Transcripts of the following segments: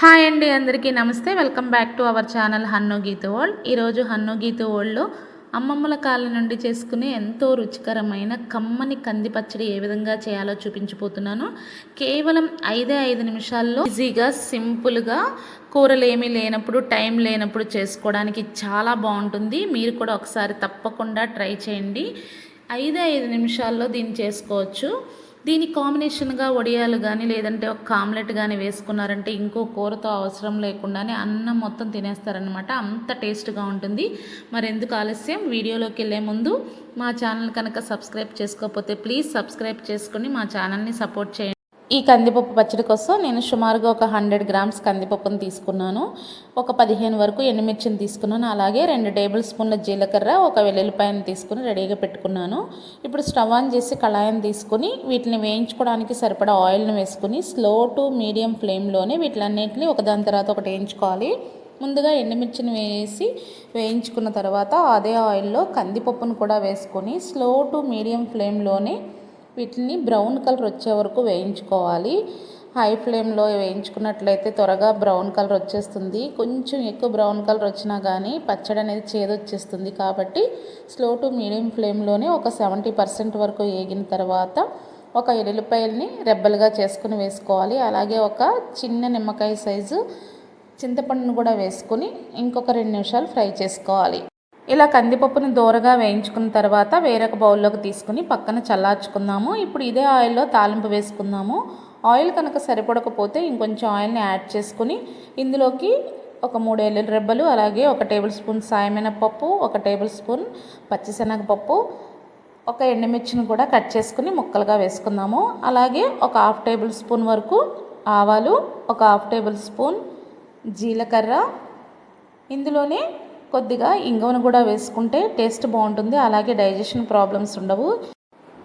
Hi అండి అందరికీ నమస్తే. Welcome back to our channel Hannu Geetha world. ఈరోజు హన్ను గీత వరల్డ్లో అమ్మమ్మల కాళ్ళ నుండి చేసుకునే ఎంతో రుచికరమైన కమ్మని కంది పచ్చడి ఏ విధంగా చేయాలో చూపించిపోతున్నాను కేవలం ఐదే ఐదు నిమిషాల్లో ఈజీగా సింపుల్గా కూరలు ఏమీ లేనప్పుడు టైం లేనప్పుడు చేసుకోవడానికి చాలా బాగుంటుంది. మీరు కూడా ఒకసారి తప్పకుండా ట్రై చేయండి. ఐదే ఐదు నిమిషాల్లో దీన్ని చేసుకోవచ్చు. దీని కాంబినేషన్గా వడియాలు కానీ లేదంటే ఒక ఆమ్లెట్ కానీ వేసుకున్నారంటే ఇంకో కూరతో అవసరం లేకుండానే అన్నం మొత్తం తినేస్తారనమాట అంత టేస్ట్గా ఉంటుంది. మరి ఎందుకు ఆలస్యం? వీడియోలోకి వెళ్ళే ముందు మా ఛానల్ కనుక సబ్స్క్రైబ్ చేసుకోకపోతే ప్లీజ్ సబ్స్క్రైబ్ చేసుకుని మా ఛానల్ని సపోర్ట్ చేయండి. ఈ కందిపప్పు పచ్చడి కోసం నేను సుమారుగా ఒక హండ్రెడ్ గ్రామ్స్ కందిపప్పును తీసుకున్నాను. ఒక పదిహేను వరకు ఎండుమిర్చిని తీసుకున్నాను. అలాగే రెండు టేబుల్ స్పూన్ల జీలకర్ర ఒక వెల్లుల్లిపాయను తీసుకుని రెడీగా పెట్టుకున్నాను. ఇప్పుడు స్టవ్ ఆన్ చేసి కళాయిని తీసుకుని వీటిని వేయించుకోవడానికి సరిపడా ఆయిల్ని వేసుకుని స్లో టు మీడియం ఫ్లేమ్లోనే వీటిలన్నింటినీ ఒకదాని తర్వాత ఒకటి వేయించుకోవాలి. ముందుగా ఎండుమిర్చిని వేసి వేయించుకున్న తర్వాత అదే ఆయిల్లో కందిపప్పును కూడా వేసుకొని స్లో టు మీడియం ఫ్లేమ్లోనే వీటిని బ్రౌన్ కలర్ వచ్చే వరకు వేయించుకోవాలి. హై ఫ్లేమ్లో వేయించుకున్నట్లయితే త్వరగా బ్రౌన్ కలర్ వచ్చేస్తుంది. కొంచెం ఎక్కువ బ్రౌన్ కలర్ వచ్చినా కానీ పచ్చడి అనేది చేదొచ్చేస్తుంది కాబట్టి స్లో టు మీడియం ఫ్లేమ్లోనే ఒక సెవెంటీ పర్సెంట్ వరకు వేగిన తర్వాత ఒక ఎల్లుల్లిపాయల్ని రెబ్బలుగా చేసుకుని వేసుకోవాలి. అలాగే ఒక చిన్న నిమ్మకాయ సైజు చింతపండును కూడా వేసుకొని ఇంకొక రెండు నిమిషాలు ఫ్రై చేసుకోవాలి. ఇలా కందిపప్పుని దూరగా వేయించుకున్న తర్వాత వేరొక బౌల్లోకి తీసుకుని పక్కన చల్లార్చుకుందాము. ఇప్పుడు ఇదే ఆయిల్లో తాలింపు వేసుకుందాము. ఆయిల్ కనుక సరిపడకపోతే ఇంకొంచెం ఆయిల్ని యాడ్ చేసుకుని ఇందులోకి ఒక మూడు ఎల్లుల రెబ్బలు అలాగే ఒక టేబుల్ స్పూన్ సాయమైన పప్పు ఒక టేబుల్ స్పూన్ పచ్చిశనగపప్పు ఒక ఎండుమిర్చిని కూడా కట్ చేసుకుని ముక్కలుగా వేసుకుందాము. అలాగే ఒక హాఫ్ టేబుల్ స్పూన్ వరకు ఆవాలు ఒక హాఫ్ టేబుల్ స్పూన్ జీలకర్ర. ఇందులోనే కొద్దిగా ఇంగువను కూడా వేసుకుంటే టేస్ట్ బాగుంటుంది అలాగే డైజెషన్ ప్రాబ్లమ్స్ ఉండవు.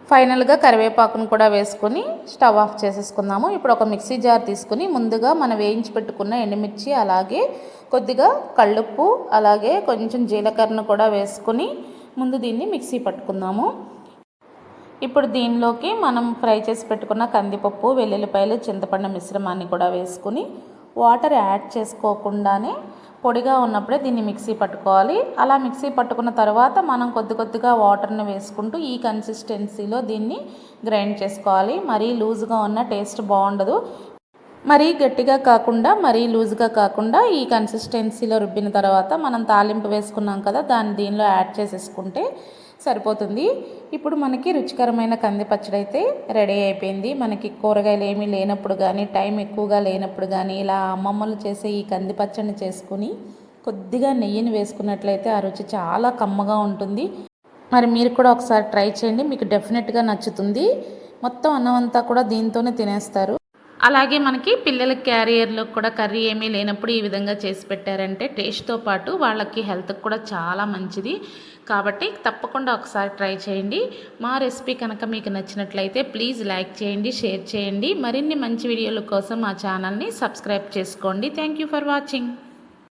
ఫైనల్గా కరివేపాకును కూడా వేసుకొని స్టవ్ ఆఫ్ చేసేసుకుందాము. ఇప్పుడు ఒక మిక్సీ జార్ తీసుకుని ముందుగా మనం వేయించి పెట్టుకున్న ఎండుమిర్చి అలాగే కొద్దిగా కళ్ళుప్పు అలాగే కొంచెం జీలకర్రను కూడా వేసుకొని ముందు దీన్ని మిక్సీ పట్టుకుందాము. ఇప్పుడు దీనిలోకి మనం ఫ్రై చేసి పెట్టుకున్న కందిపప్పు వెల్లుల్లిపాయలు చింతపండు మిశ్రమాన్ని కూడా వేసుకుని వాటర్ యాడ్ చేసుకోకుండానే పొడిగా ఉన్నప్పుడే దీన్ని మిక్సీ పట్టుకోవాలి. అలా మిక్సీ పట్టుకున్న తర్వాత మనం కొద్ది కొద్దిగా వాటర్ని వేసుకుంటూ ఈ కన్సిస్టెన్సీలో దీన్ని గ్రైండ్ చేసుకోవాలి. మరీ లూజ్గా ఉన్న టేస్ట్ బాగుండదు. మరీ గట్టిగా కాకుండా మరీ లూజ్గా కాకుండా ఈ కన్సిస్టెన్సీలో రుబ్బిన తర్వాత మనం తాలింపు వేసుకున్నాం కదా దాన్ని దీనిలో యాడ్ చేసేసుకుంటే సరిపోతుంది. ఇప్పుడు మనకి రుచికరమైన కంది పచ్చడి అయితే రెడీ అయిపోయింది. మనకి కూరగాయలు ఏమీ లేనప్పుడు కానీ టైం ఎక్కువగా లేనప్పుడు కానీ ఇలా అమ్మమ్మలు చేసే ఈ కంది పచ్చడిని చేసుకుని కొద్దిగా నెయ్యిని వేసుకున్నట్లయితే ఆ రుచి చాలా కమ్మగా ఉంటుంది. మరి మీరు కూడా ఒకసారి ట్రై చేయండి. మీకు డెఫినెట్గా నచ్చుతుంది. మొత్తం అన్నం అంతా కూడా దీంతోనే తినేస్తారు. అలాగే మనకి పిల్లల క్యారియర్లో కూడా కర్రీ ఏమీ లేనప్పుడు ఈ విధంగా చేసి పెట్టారంటే టేస్ట్తో పాటు వాళ్ళకి హెల్త్కి కూడా చాలా మంచిది. కాబట్టి తప్పకుండా ఒకసారి ట్రై చేయండి. మా రెసిపీ కనుక మీకు నచ్చినట్లయితే ప్లీజ్ లైక్ చేయండి షేర్ చేయండి. మరిన్ని మంచి వీడియోల కోసం మా ఛానల్ని సబ్స్క్రైబ్ చేసుకోండి. Thank you for watching.